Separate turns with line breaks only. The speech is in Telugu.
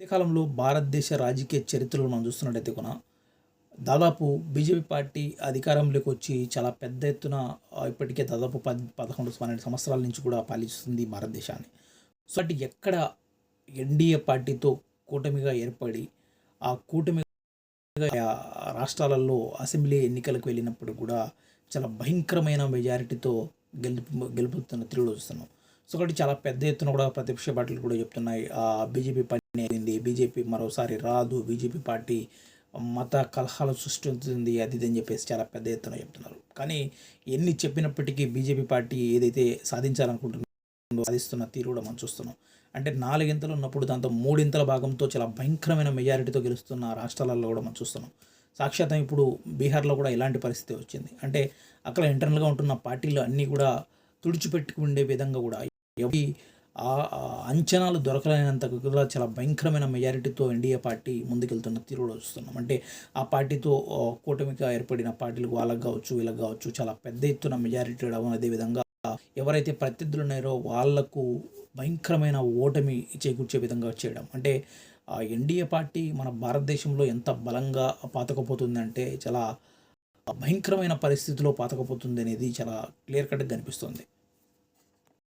మధ్యకాలంలో భారతదేశ రాజకీయ చరిత్రలో మనం చూస్తున్నట్టయితే కూడా దాదాపు బీజేపీ పార్టీ అధికారంలోకి వచ్చి చాలా పెద్ద ఎత్తున ఇప్పటికే దాదాపు పద్ పదకొండు పన్నెండు సంవత్సరాల నుంచి కూడా పాలిస్తుంది భారతదేశాన్ని. సో అటు ఎక్కడ ఎన్డీఏ పార్టీతో కూటమిగా ఏర్పడి ఆ కూటమి రాష్ట్రాలలో అసెంబ్లీ ఎన్నికలకు వెళ్ళినప్పుడు కూడా చాలా భయంకరమైన మెజారిటీతో గెలుపు గెలుపుతున్న తిరుగుడు చూస్తున్నాం. సో ఒకటి చాలా పెద్ద ఎత్తున కూడా ప్రతిపక్ష పార్టీలు కూడా చెప్తున్నాయి. ఆ బీజేపీ పని అయింది బీజేపీ మరోసారి రాదు బీజేపీ పార్టీ మత కలహాలు సృష్టిస్తుంది అది అని చెప్పేసి చాలా పెద్ద ఎత్తున చెప్తున్నారు. కానీ ఎన్ని చెప్పినప్పటికీ బీజేపీ పార్టీ ఏదైతే సాధించాలనుకుంటుందో సాధిస్తున్న తీరు కూడా మనం చూస్తున్నాం. అంటే నాలుగింతలు ఉన్నప్పుడు దాంతో మూడింతల భాగంతో చాలా భయంకరమైన మెజారిటీతో గెలుస్తున్న రాష్ట్రాలలో కూడా మనం చూస్తున్నాం. సాక్షాత్తం ఇప్పుడు బీహార్లో కూడా ఇలాంటి పరిస్థితి వచ్చింది. అంటే అక్కడ ఇంటర్నల్గా ఉంటున్న పార్టీలు అన్నీ కూడా తుడిచిపెట్టుకుండే విధంగా కూడా ఎవరి అంచనాలు దొరకలేనంత చాలా భయంకరమైన మెజారిటీతో ఎన్డీఏ పార్టీ ముందుకెళ్తున్న తీరులో చూస్తున్నాం. అంటే ఆ పార్టీతో కూటమిగా ఏర్పడిన పార్టీలకు వాళ్ళకి కావచ్చు వీళ్ళకి కావచ్చు చాలా పెద్ద ఎత్తున మెజారిటీ రావడం అదేవిధంగా ఎవరైతే ప్రత్యర్థులు ఉన్నారో వాళ్ళకు భయంకరమైన ఓటమి చేకూర్చే విధంగా చేయడం. అంటే ఆ ఎన్డీఏ పార్టీ మన భారతదేశంలో ఎంత బలంగా పాతకపోతుందంటే చాలా భయంకరమైన పరిస్థితిలో పాతకపోతుంది అనేది చాలా క్లియర్ కట్గా కనిపిస్తుంది.